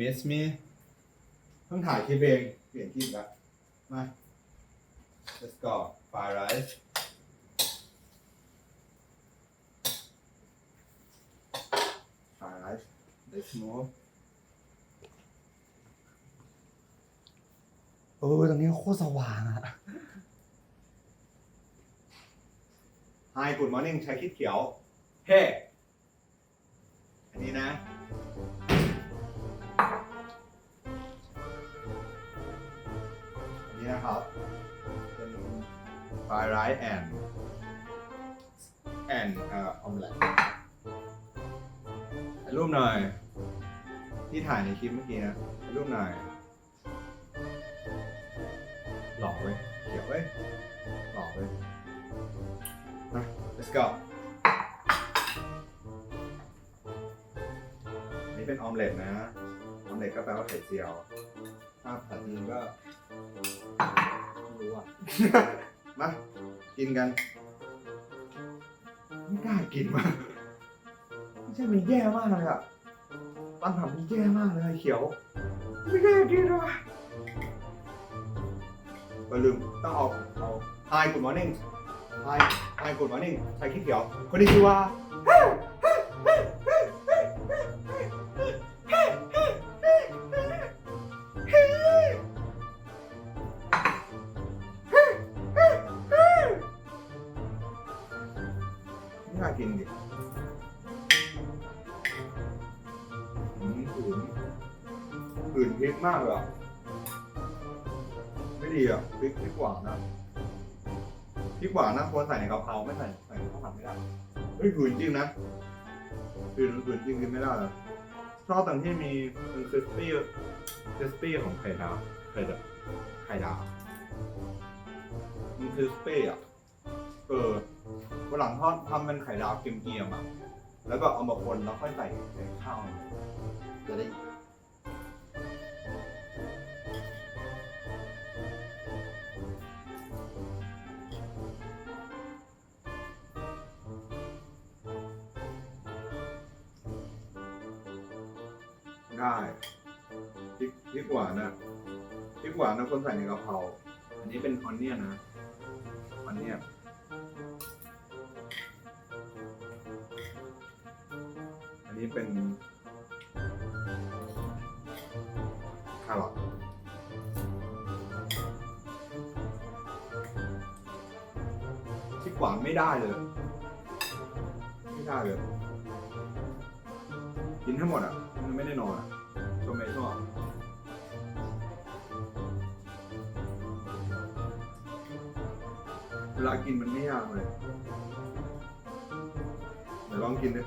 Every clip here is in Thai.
miss me เพิ่งถ่ายคลิปเอง เปลี่ยนคลิปแล้วมา let's go fried rice fried rice let's move เออตรงนี้โคตรสว่างอะ Hi good morning ใช้คิดเขียว เฮ้ อันนี้นะ fried rice and and เอ่อ omelette ถ่ายรูปหน่อย ที่ถ่ายในคลิปเมื่อกี้นะถ่ายรูปหน่อย หล่อเว้ยเขียวเว้ยหล่อเว้ยมา let's go อันนี้เป็นออมเล็ตนะ ออมเล็ตก็แปลว่าไข่เจียว ถ้าผัดจีก็ไม่รู้อะ มากินกัน ไม่กล้ากินมาไม่ใช่มันแย่มากเลยอะตอนผัดมันแย่มากเลยเขียว ไม่กล้ากินหรอย่าลืมต้องเอาเอาไฮกูดมอร์นิ่งไฮไฮกูดมอร์นิ่งใส่ขี้เขียว คนนี้ชื่อว่า อื่นพริกมากเลยอะไม่ดีอะพริกพริกหวานนะพริกหวานนะควรใส่ในกะเพราไม่ใส่ใส่ในข้าวผัดไม่ได้เฮ้ยหืนจริงนะหืนหืนจริงกินไม่ได้เลยชอบตรงที่มีเป็นคริสปี้คริสปี้ของไข่ดาวไข่ดาวไข่ดาวมันคริสปี้อะเออวันหลังทอดทำเป็นไข่ดาวเกรียมๆอะแล้วก็เอามาคนแล้วค่อยใส่ในข้าวจะได้ ได้พริกพริกหวานนะพริกหวานนะคนใส่ในกะเพราอันนี้เป็นออนเนียนนะออนเนียนอันนี้เป็นคารอทพริกหวานไม่ได้เลย ไม่ได้เลยกินทั้งหมดอะ ไม่ได้นอนอะก็ไม่ชอบเวลากินมันไม่ยากเลยเดี๋ยวลองกินดิ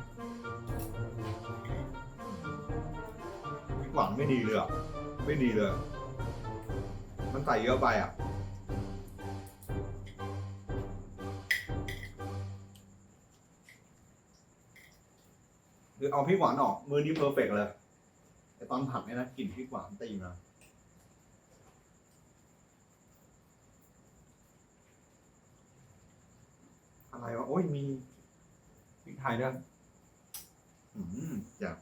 หวานไม่ดีเลยอะ ไม่ดีเลย มันใส่เยอะไปอะ คือเอาพริกหวานออก มือนี้เพอร์เฟกเลยแต่ตอนผัดเนี่ยนะกลิ่นพริกหวานตีมาอะไรวะโอ้ยมีพริกไทยด้วยอืมอยาก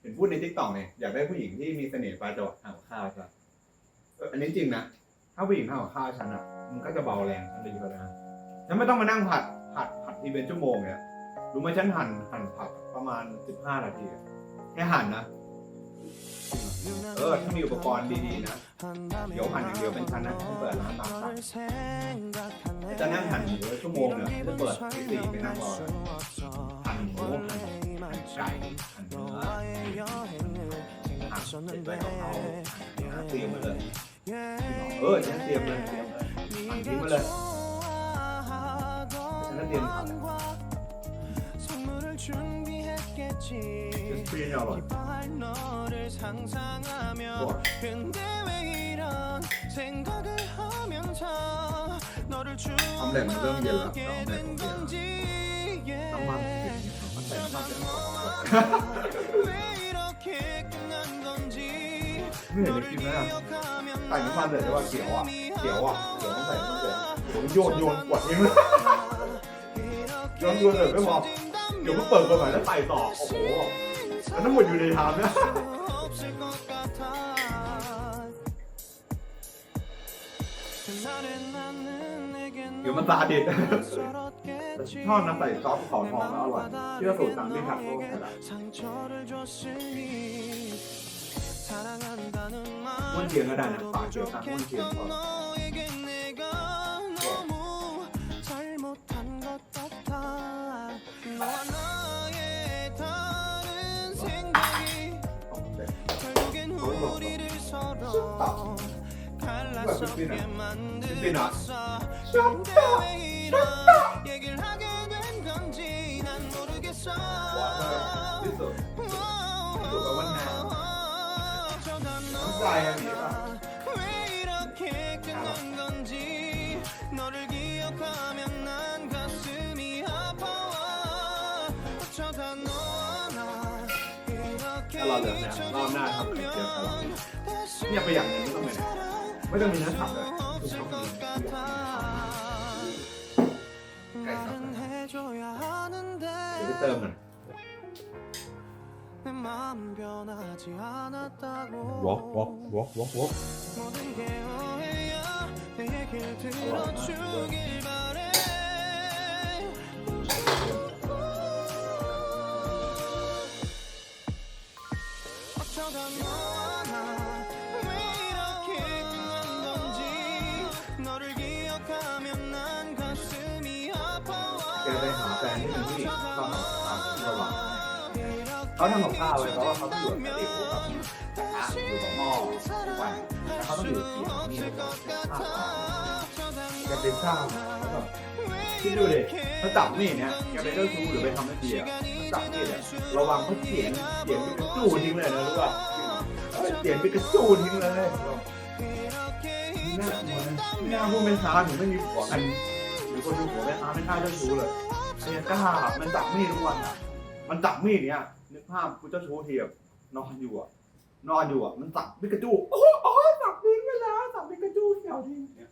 เห็นพูดในทิกตอกเนี่ยอยากได้ผู้หญิงที่มีเสน่ห์ปลาจวักทำกับข้าวใช่อันนี้จริงนะ ถ้าผู้หญิงทำกับข้าวฉันอะ มันก็จะเบาแรงฉันเลยเยอะนะ ฉันไม่ต้องมานั่งผัดผัดผัดทีเป็นชั่วโมงเนี่ยรู้ไหมฉันหั่นหั่นผักประมาณ 15 นาทีแค่หั่นนะ เออถ้ามีอุปกรณ์ดีๆนะ เดี๋ยวหั่นอย่างเดียวเป็นชั้นนะเปิดร้านตามสั่งจะนั่งหั่นหมูชั่วโมงเนี่ยจะเปิดตีสี่ไปนั่งรอหั่นหมูหั่นไก่หั่นเนื้อหั่นเสร็จด้วยกะเพราหั่นเนื้อเตรียมมาเลยเออฉันเตรียมเลยเตรียมเลยหั่นทิ้งมาเลย 되는 단어. 계속 들리지 않아. 너를 상상하며 와. 근데 왜 이런 생각을 하면서 너를 담배 무더운 게 나왔다. 주문하게 담배 된 무더운 게 건지 만 yeah. 왜 이렇게 끝난 건지 너를 기억하면 大姨妈在这块给我啊，给我啊，给我在那边，有用用，我听了。 น้ำเงินเลยไม่พอเดี๋ยวเพิ่งเปิดกฎหมายแล้วไส่ต่อ โอ้โหแล้วนั้นหมดอยู่ในทามนะเดี๋ยวมันตาเด็ดทอดน้ำใส่ซอสขอทองแล้วอร่อยเชื่อสูตรตามที่ทางโลกนะม้วนเทียนก็ได้นะฝากเชื่อทางม้วนเทียนก่อน 친구가 그때나 그때나 셨다 셨다. 와나 그래서 친구가 왔나 감사해야 내가. I ไม่ต้องไปไหน ไม่ต้องมีเนื้อสับเลย 없을 것 같아 말은 해줘야 하는데 เดี๋ยวไปเติมมัน 내 마음 변하지 않았다고 วอกวอกวอกวอกวอก 모든 게 오해야 내 얘길 들어 เขาทำกับข้าวไว้เพราะว่าเขาต้องอยู่กับเด็กอยู่กับกระทะอยู่กับหม้อทุกวันแต่เขาต้องอยู่เสียงนี่เลยข้าวแกเป็นข้าวแล้วแบบคิดดูดิถ้าจับมีดเนี้ยแกไปเจ้าชู้หรือไปทำไม่ดีอะจับมีดอะระวังเขาเขียนเขียนเป็นกระจู้ทิ้งเลยนะรู้ป่ะเขียนเป็นกระจู้ทิ้งเลยหน้าหน้าผู้เป็นค้าหนูไม่มีผัวกันหรือคนดูผัวแม่ค้าไม่กล้าเจ้าชู้เลยเนี่ยกล้ามันจับมีดทุกวันอะมันจับมีดเนี้ย นึกภาพกูเจ้าชู้ทีแบบนอนอยู่อะ นอนอยู่อะ มันจับปิกาจูโอ้โอ้จับทิ้งไปแล้วจับปิกาจูเขียวทิ้งเนี่ย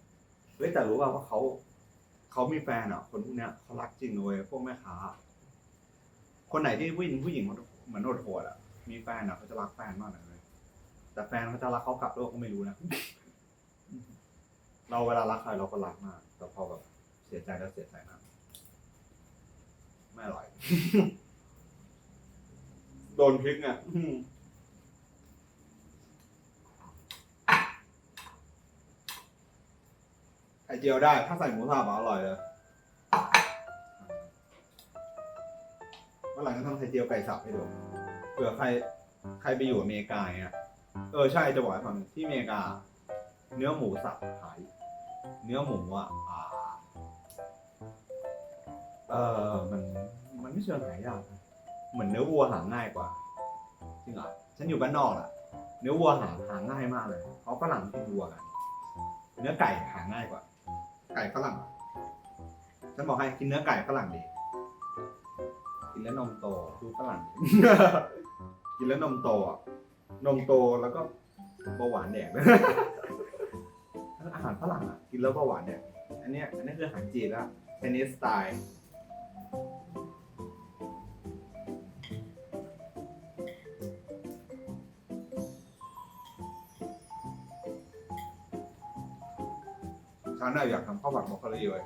เฮ้ยแต่รู้ป่าวว่าเขาเขามีแฟนอะ คนพวกเนี้ยเขารักจริงเลยพวกแม่ค้า คนไหนที่ผู้หญิงผู้หญิงเหมือนโหดอะ มีแฟนอะเขาจะรักแฟนมากเลย แต่แฟนเขาจะรักเขากลับโลกก็ไม่รู้นะ เราเวลารักใครเราก็รักมาก แต่พอแบบเสียใจแล้วเสียใจนะไม่อร่อย โดนพริกเนี่ยอืมไข่เจียวได้ ถ้าใส่หมูสับอะอร่อยเลยวันหลังจะทำไข่เจียวไก่สับให้ดูเผื่อใครใครไปอยู่อเมริกาอย่างเงี้ยเออใช่จะบอกให้ฟังที่อเมริกา เนื้อหมูสับขาย เนื้อหมูอะอ่าเออมันมันไม่เชิงหายากนะ เหมือนเนื้อวัวหาง่ายกว่าจริงเหรอฉันอยู่บ้านนอกอะเนื้อวัวหาหาง่ายมากเลยเพราะฝรั่งกินวัวกัน เนื้อไก่หาง่ายกว่า ไก่ฝรั่งอะฉันบอกให้กินเนื้อไก่ฝรั่งดีกินแล้วนมโตดูฝรั่งดิกินแล้วนมโตอะนมโตแล้วก็เบาหวานแดก อาหารฝรั่งอะ กินแล้วเบาหวานแดกอันเนี้ยอันนี้คืออาหารจีนละเชน e สไตล์ ฉันน่ะอยากทำข้าวผัดบรอกโคลีไว้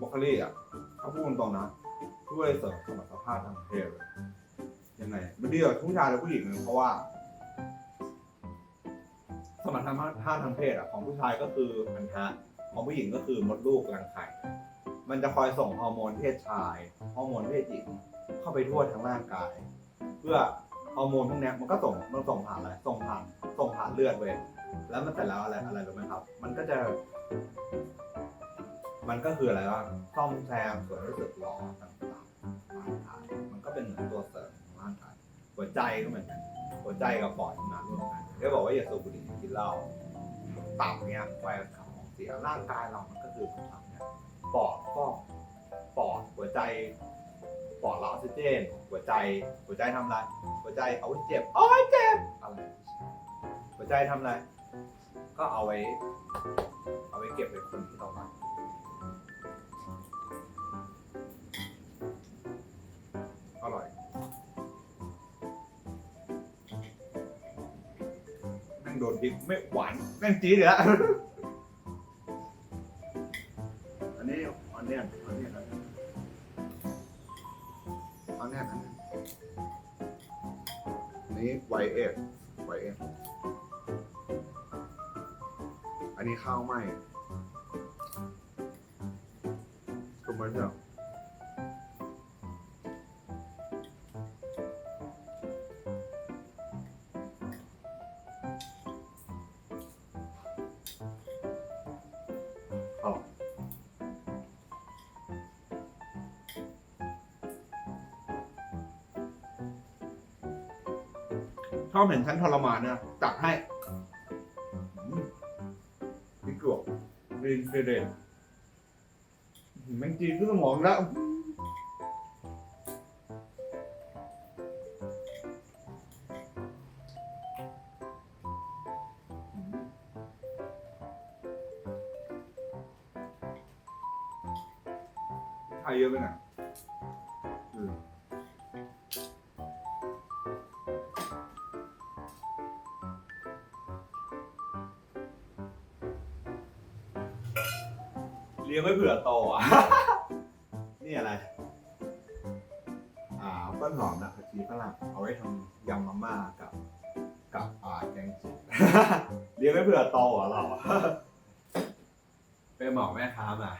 บรอกโคลีอะถ้าพูดตรงๆนะช่วยเสริมสมรรถภาพทางเพศเลยยังไงมันดีกว่าผู้ชายและผู้หญิงเลยเพราะว่า สมรรถภาพทางเพศอะของผู้ชายก็คือพันธะของผู้หญิงก็คือมดลูกรังไข่ มันจะคอยส่งฮอร์โมนเพศชาย ฮอร์โมนเพศหญิง เข้าไปทั่วทั้งร่างกาย เพื่อฮอร์โมนพวกเนี้ยมันก็ส่งมันส่งผ่านอะไร ส่งผ่าน ส่งผ่านเลือดเว้ยแล้วมันแต่แล้วอะไรอะไรรู้ไหมครับ มันก็จะ มันก็คืออะไรว่าซ่อมแซมส่วนรู้สึกหล่อต่างๆร่างกายมันก็เป็นเหมือนตัวเสริมของร่างกายหัวใจก็เหมือนกันหัวใจกับปอดทำงานร่วมกันได้บอกว่าอย่าสูบบุหรี่กินเหล้าตับเนี้ยไฟขับของเสียร่างกายเรามันก็คือตับเนี้ยปอดก็ปอดหัวใจปอดเราออกซิเจน หัวใจหัวใจทำอะไรหัวใจเอาไว้เจ็บโอ้ยเจ็บอะไรหัวใจทำอะไรก็เอาไว้ ไว้เก็บไว้คนที่เรารักอร่อยแม่งโดนพริกไม่หวานแม่งจี๊ดเลยละอันนี้อันเนี้ยอันเนี้ยอันเนี้ยอันเนี้ยอันเนี้ยอันนี้ไวเอฟไวเอฟอันนี้ข้าวไหม้ ไหมเจ้าข้าวชอบเห็นฉันทรมานเนี่ยจัดให้อืมพี่กรวกรีนเฟเดนแม่งจีนขึ้นสมอง แล้ว ไทยเยอะไปหน่อยอืมเลี้ยงไว้เผื่อโตอะ นี่อะไร อ่าต้นหอมนะผักชีฝรั่งเอาไว้ทำยำมาม่ากับ กับอ่าแกงจืด เลี้ยงไว้เผื่อโตเหรอะเราอะเป็นหมอแม่ค้ามา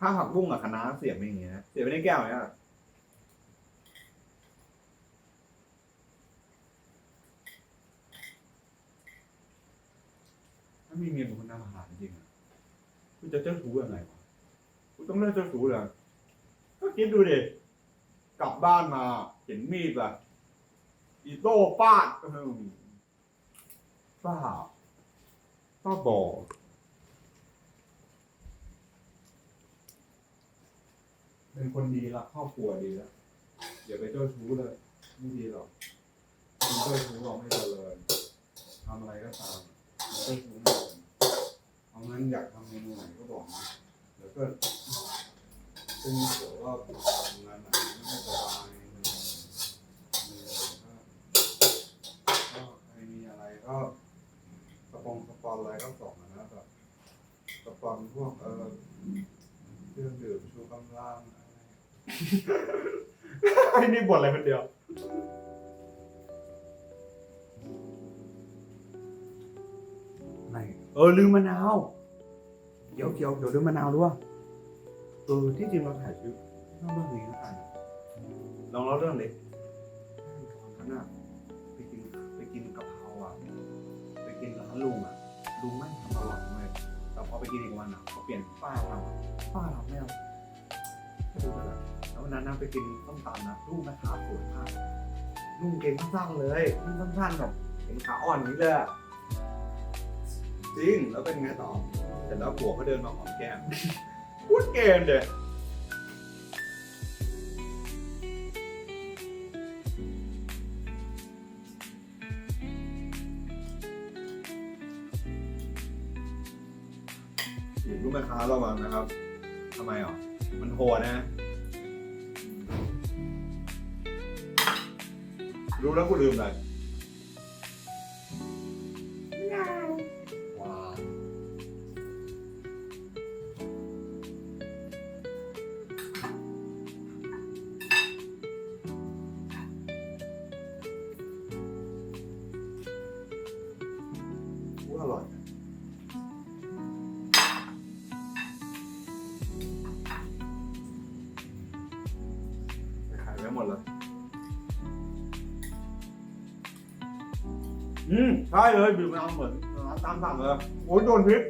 ถ้าผักบุ้งกับคะน้าเสียบไม่อย่างเงี้ย เสียบไม่ในแก้วเนี่ยถ้ามีเมียเป็นคนทำอาหารจริงๆอะคุณจะเจ้าชู้ยังไงวะ คุณต้องเลิกเจ้าชู้เลยก็คิดดูดิกลับบ้านมา เห็นมีดอะอีโต้ฟาดอื้อหือบ้าบ้าบอเป็นคนดีรักครอบครัวดีแล้วอย่าไปเจ้าชู้เลยไม่ดีหรอกคุณเจ้าชู้เราไม่เจริญทำอะไรก็ตามเจ้าชู้เลยเอางั้นอยากทำเมนูไหนก็บอกนะ ก็ซึ่งเดี๋ยวว่าทำงานไหนไม่สบายเหนื่อยเหนื่อยก็ก็ใครมีอะไรก็สปองสปอนอะไรก็ส่งมานะแบบสปอนพวกเออเครื่องดื่มชูกำลังอะไรไอ้นี่บ่นอะไรคนเดียวไหนเออลืมมะนาว เดี๋ยวเดี๋ยวเดี๋ยวลืมมะนาวด้วยเออที่จริงเราถ่ายคลิปเล่าเรื่องนี้แล้วกันลองเล่าเรื่องเล็กตอนนั้นอะไปกินไปกินกะเพราอะไปกินร้านลุงอะลุงไม่งทำอร่อยเลยแต่พอไปกินอีกวันอะเขาเปลี่ยนป้าทำป้าทำไม่เอาไม่รู้เลยแล้ววันนั้นนะไปกินต้มตำนะลูกแม่ค้าสวยมากนุ่งเกงสั้นๆเลยนุ่งสั้นๆแบบเห็นขาอ่อนอย่างนี้เลยอะ จริงแล้วเป็นไงต่อเสร็จแล้วผัวเขาเดินมาหอมแก้มพูดเกมเด็ดหยิบลูกแม่ค้าระวังนะครับทำไมอะมันโหดนะ รู้แล้วกูลืมอะไร อืมใช่เลยบีบมะนาวเหมือนร้านตามสั่งเลยโอ้ยโดนพริก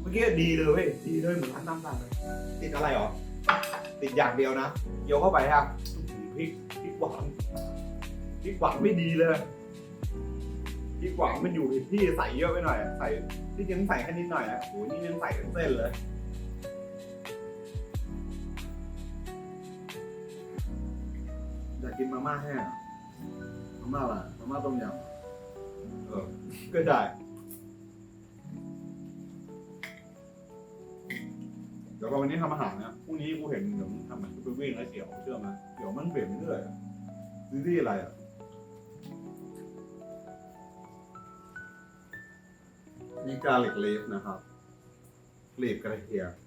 เมื่อกี้ดีเลยเว้ยดีเลยเหมือนร้านตามสั่งเลยติดอะไรหรอ ติดอย่างเดียวนะโยกเข้าไปครับพริกพริกหวานพริกหวานไม่ดีเลยพริกหวานมันอยู่ที่พี่ใส่เยอะไปหน่อย ใส่ที่จริงใส่แค่นิดหน่อยนะโอ้ยนี่ยังใส่เป็นเส้นเลยากกินมาม่าแห้งมาม่าอะไรมาม่าต้มยำเอก็ได้เดี๋ยวพอวันนี้ทำอาหารเนี่ยพรุ่งนี้กูเห็นเดี๋ยวมทำเหมือนไปวิ่งแล้วเสียวเชื่อไหมเดี๋ยวมันเปลี่ยนไปเรื่อยอะซีรีส์อะไรอะมีกาเหล็กเลฟนะครับเล็กกระเทียม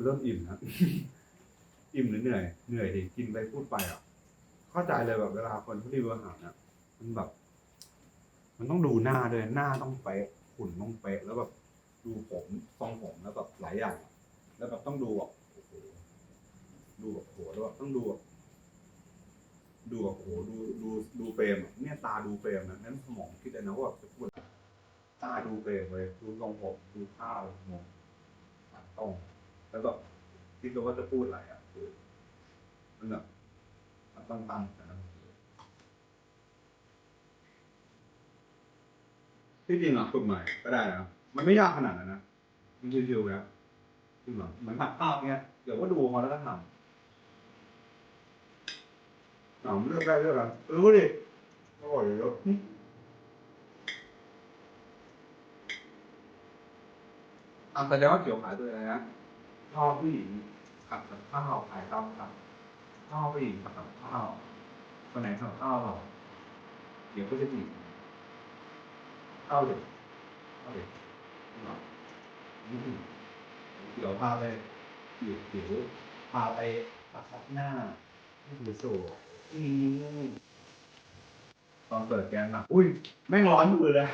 คุณเริ่มอิ่มนะ อิ่มหรือเหนื่อย เหนื่อยดิกินไปพูดไปอะ เข้าใจเลยแบบเวลาคนที่รีวิวอาหารเนี่ยมันแบบ มันต้องดูหน้าด้วยหน้าต้องเป๊ะหุ่นต้องเป๊ะแล้วแบบดูผมทรงผมแล้วแบบหลายอย่าง แล้วแบบต้องดูแบบโอ้โหดูแบบโอ้โหแล้วแบบต้องดูแบบดูแบบโอ้โหดูดูดูเฟรมอะเนี่ยตาดูเฟรมนะนั่นสมองคิดเลยนะว่าแบบจะพูดตาดูเฟรมเลยดูทรงผมดูข้าวมองตรง แล้วแบบคิดดูว่าจะพูดอะไรอะคือมันแบบมันต้องตั้งแต่ละที่จริงอะฝึกใหม่ก็ได้นะมันไม่ยากขนาดนั้นนะมันชิวๆนะจริงเหรอเหมือนผัดข้าวเงี้ยเดี๋ยวก็ดูมาแล้วก็ทำหนอมเลือกได้เลือกกันรู้ดิอร่อยเยอะอะแสดงว่าเกี่ยวขายตัวอะไรนะ ชอบผู้หญิงขัดกับข้าวขายข้าวครับข้าวไปอีกกับข้าวคนไหนทำข้าวเราเดี๋ยวก็จะหนีข้าวเด็กข้าวเด็กหรออืมเดี๋ยวพาไปเดี๋ยวเดี๋ยวพาไปปักซับหน้าที่ดูโซ่อืมตอนเปิดแกนอะอุ้ยแม่งร้อนมือเลย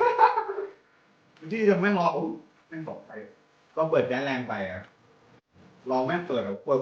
ที่จะแม่งร้อนอุ๊ยแม่งตกใจก็เปิดแก๊สแรงไปอะ ลองแม่งเปิดแบบเปิ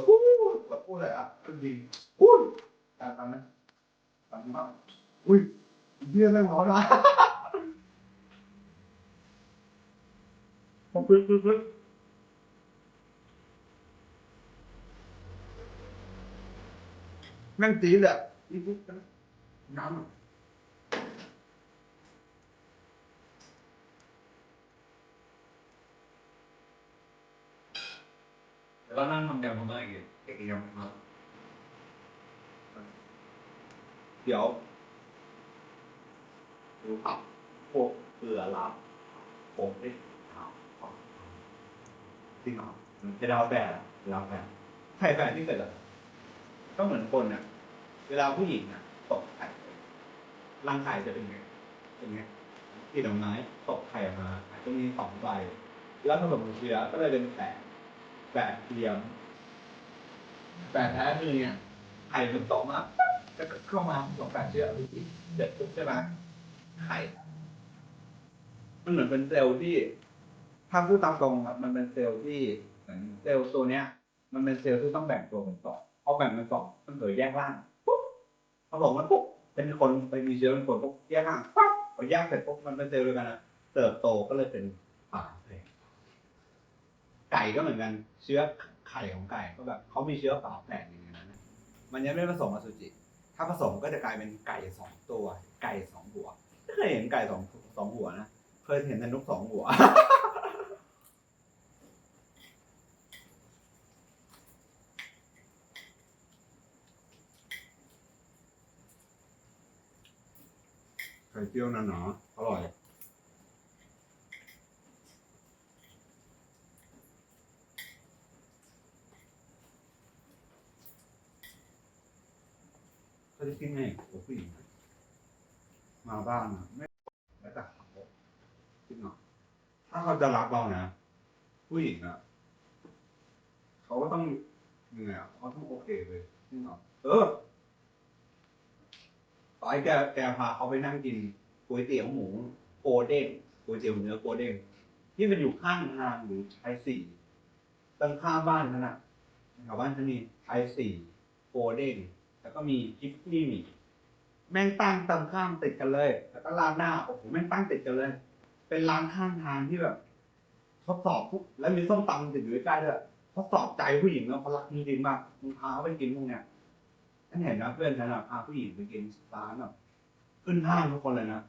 ก็นั่งทำยำมาม่าอีกเอกยำมาม่าเดี๋ยวดูผักพวกเกลือลาบผมได้ข่าวจริงเหรอจะดาวแปดอะดาวแปดไข่แปดที่เกิดอะก็เหมือนคนอะเวลาผู้หญิงอะตกไข่รังไข่จะเป็นไงเป็นไงที่ดอกไม้ตกไข่ออกมาอาจจะมีสองใบแล้วผสมเชื้อก็เลยเป็นแปด แปดเหลี่ยมแปดแท้คือเนี่ยไข่มันตกมาก็เข้ามาสองแปดเชื้อเด็ดปุ๊บใช่ไหมไข่มันเหมือนเป็นเซลล์ที่ถ้าพูดตามตรงครับมันเป็นเซลล์ที่เหมือนเซลล์ตัวเนี้ย มันเป็นเซลล์ที่ต้องแบ่งตัวเป็นสองพอแบ่งเป็นสองมันเกิดแยกร่างปุ๊บพอบอกมันปุ๊บเป็นคนไปมีเชื้อเป็นคนปุ๊บแยกร่างปั๊บพอแยกเสร็จปุ๊บมันเป็นเซลล์เดียวกันนะเติบโตก็เลยเป็นป่าเลย ไก่ก็เหมือนกัน เชื้อไข่ของไก่ก็แบบเขามีเชื้อฝาแฝดอย่างนั้นนะมันยังไม่ผสมอสุจิ ถ้าผสมก็จะกลายเป็นไก่สองตัว ไก่สองหัวไม่เคยเห็นไก่สองสองหัวนะเคยเห็นแต่นกสองหัวไข่เจียวนั่นเนาะอร่อย ก็จะคิดไงกับผู้หญิงมาบ้านอะไม่แล้วแต่เขาจริงเหรอถ้าเขาจะรักเรานะผู้หญิงอะเขาก็ต้องยังไงอะเขาต้องโอเคเลยจริงเหรอเออตอให้แกแกพาเขาไปนั่งกินก๋วยเตี๋ยวหมูโกเด้งก๋วยเตี๋ยวเนื้อโกเด้งที่มันอยู่ข้างทางหรือไอสี่ตรงข้ามบ้านนั่นน่ะแถวบ้านฉันมีไอสี่โกเด้ง แล้วก็มีกิฟฟี่มีแม่งตั้งตรงข้ามติดกันเลย แล้วก็ร้านหน้าโอ้โหแม่งตั้งติดกันเลย เป็นร้านข้างทางที่แบบ ทดสอบปุ๊บแล้วมีส้มตำติดอยู่ใกล้ๆด้วยทดสอบใจผู้หญิงแล้วเขารักจริงๆมากมึงพาเขาไปกินพวกเนี้ยฉันเห็นนะเพื่อนฉันอะพาผู้หญิงไปกินร้านแบบขึ้นห้างทุกคนเลยนะ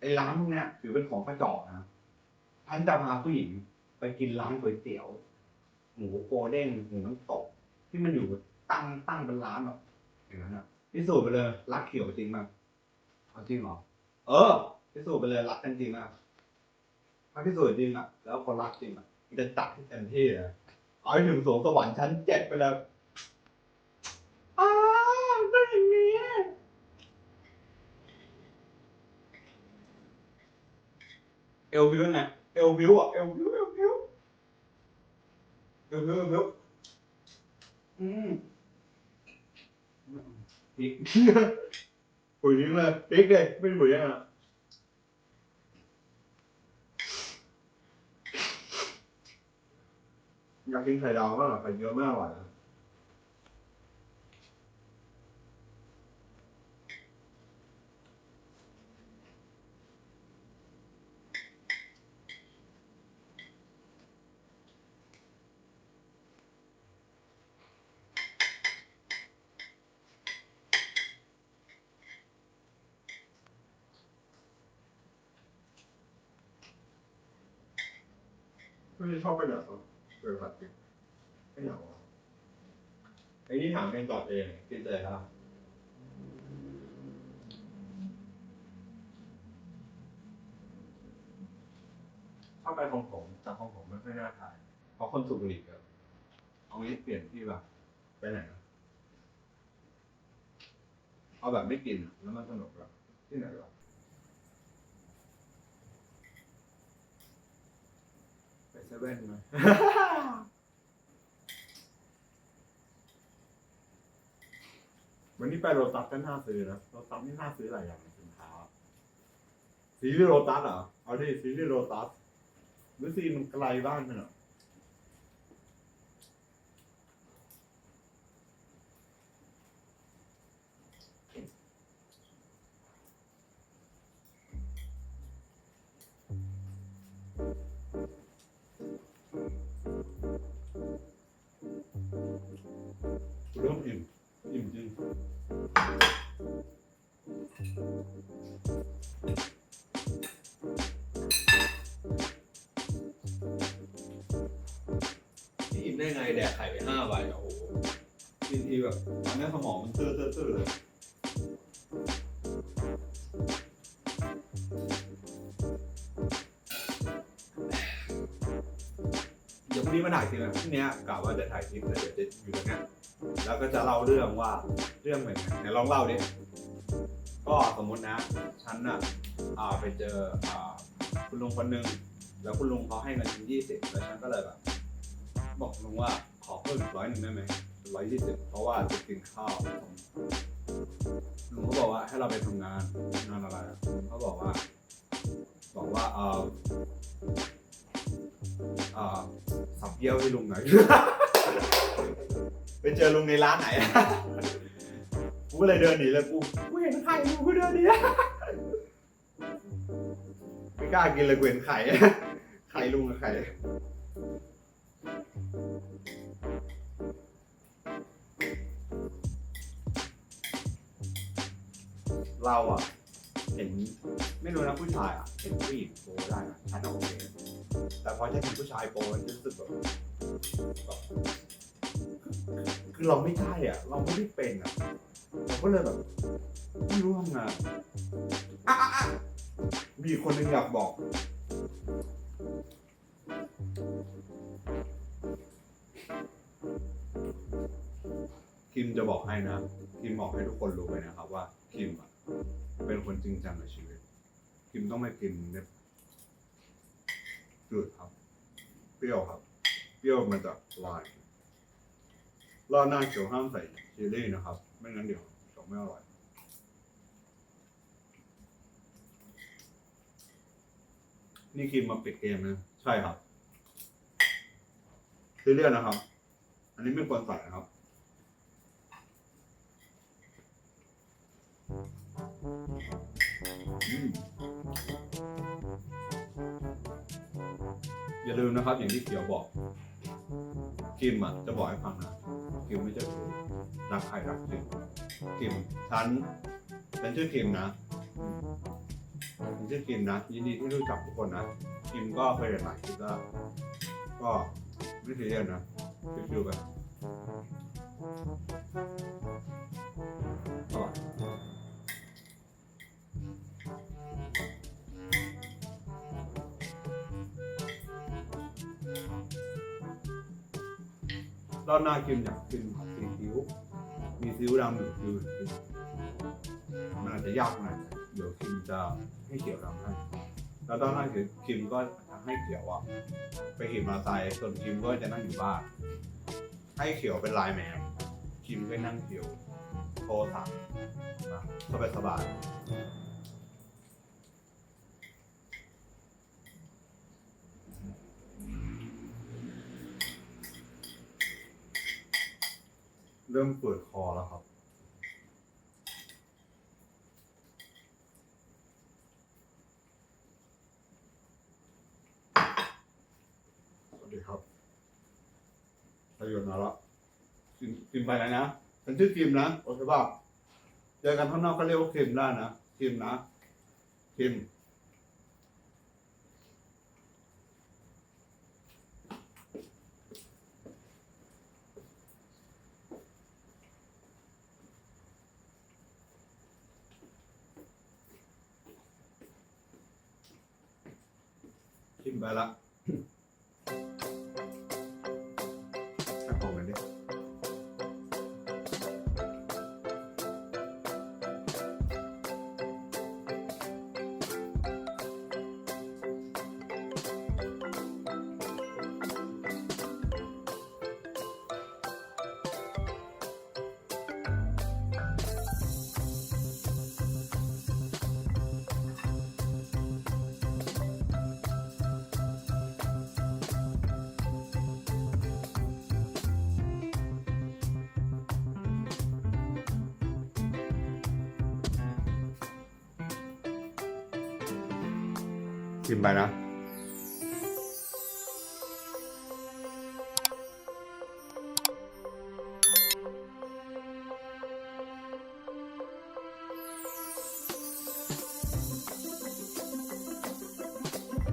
ไอ้ร้านพวกเนี้ยถือเป็นของกระจอกนะฉันจะพาผู้หญิงไปกินร้านก๋วยเตี๋ยว หมูโกเด้งหมูน้ำตกที่มันอยู่ตั้งตั้งเป็นร้านแบบ อย่างนั้นอะพิสูจน์ไปเลยรักเขียวจริงมากเอาจริงเหรอเออพิสูจน์ไปเลยรักกันจริงอะถ้าพิสูจน์จริงอะแล้วคนรักจริงอะมันจะจัดที่เต็มที่เลยเอาให้ถึงสวงสวรรค์ชั้นเจ็ดไปเลยอ้าวได้อย่างนี้เอลวิวนะเอลวิวอะเอลวิวเอลวิวเอลวิวเอลวิวอืม พริกปุ๋ยทิ้งเลยพริกเลยไม่ปุ๋ ยยังไงอยากกินไข่ดาวมากอะไข่เยอะมากอร่อยนะไม่ได้ชอบนหรอเปิดผัดไม่อยากอไอ้นี่ถามเองตอบเองคิดเลยครับชอบไปของผมแต่ของผมไม่ค่อยน่าทานเพราะคนสูบบุหรี่เยอะเอางี้เปลี่ยนที่แบบไปไหนนะเอาแบบไม่กินแล้วมันสนุกแบบที่ไหนวะไปเซเว่นมาวันนี้ไปโรตัสก็น่าซื้อนะโรตัสนี่น่าซื้อหลายอย่างสินค้าซีรีส์โรตัสเหรอเอาดิซีรีส์โรตัสหรือซีมันไกลบ้านมันเหรอ เริ่มอิ่มอิ่มจริงนี่อิ่มได้ไงแดกไข่ไปห้าใบอะโอ้โหกินทีแบบตอนนี้สมองมันตื้อตื้อตื้อเลยเดี๋ยวพรุ่งนี้มาถ่ายคลิปนะพรุ่งนี้กะว่าจะถ่ายคลิปแล้วเดี๋ยวจะอยู่ตรงนี้ แล้วก็จะเล่าเรื่องว่าเรื่องเป็นไงไหนลองเล่าดิก็สมมตินะฉันน่ะอ่าไปเจออ่าคุณลุงคนหนึ่งแล้วคุณลุงเขาให้เงินฉันยี่สิบแล้วฉันก็เลยแบบบอกลุงว่าขอเพิ่มอีกร้อยหนึ่งได้ไหมร้อยยี่สิบเพราะว่าจะกินข้าวลุงเขาบอกว่าให้เราไปทำงานงานอะไรเขาบอกว่า บอกว่าเออเออสับเยี่ยวให้ลุงหน่อย เจอลุงในร้านไหน กูก็เลยเดินหนีเลยกู กูเห็นไข่ลุงกูเดินหนีไม่กล้ากินเลยกูเห็นไข่ คิมจะบอกให้นะคิมบอกให้ทุกคนรู้ไว้นะครับว่าคิมอะเป็นคนจริงจังในชีวิตคิมต้องไม่กินเม็ดจืดครับ เปรี้ยวครับ เปรี้ยวมาจากลายรอดหน้าเขียวห้ามใส่ชิลลี่นะครับ ไม่งั้นเดี๋ยวจะไม่อร่อยนี่คิมมาปิดเกมนะ ใช่ครับซีเรียสนะครับ อันนี้ไม่ควรใส่นะครับ อย่าลืมนะครับ อย่างที่เขียวบอกคิมอะจะบอกให้ฟังนะคิมไม่ใช่รู้รักใครรักจริงคิมฉันฉันชื่อคิมนะอืมผมชื่อกิมนะยินดีที่รู้จักทุกคนนะกิมก็เคยเรียนหลายคลิปแล้วก็ไม่ซีเรียสนะชิวๆกันอร่อย รอบหน้ากิมอยากกินผัดซีอิ๊วมีซีอิ๊วดำหรือซีอิ๊วขาวมันอาจจะยากหน่อยเดี๋ยวคิมจะให้เขียวดำให้แล้วตอนนั้นคือคิมก็ให้เขียวอะไปขี่มอเตอร์ไซค์ส่วนคิมก็จะนั่งอยู่บ้าน ให้เขียวเป็นไลน์แมนคิมก็นั่งเขียวโทรศัพท์สบายสบาย เริ่มปวดคอแล้วครับ สวัสดีครับประโยชน์มาล้วกินกินไปแล้วนะฉันชื่อคิมนะ โอเคป่ะเจอกันข้างนอกก็เรียกว่าคิมได้นะคิมนะคิม คิมไคิมไปนะ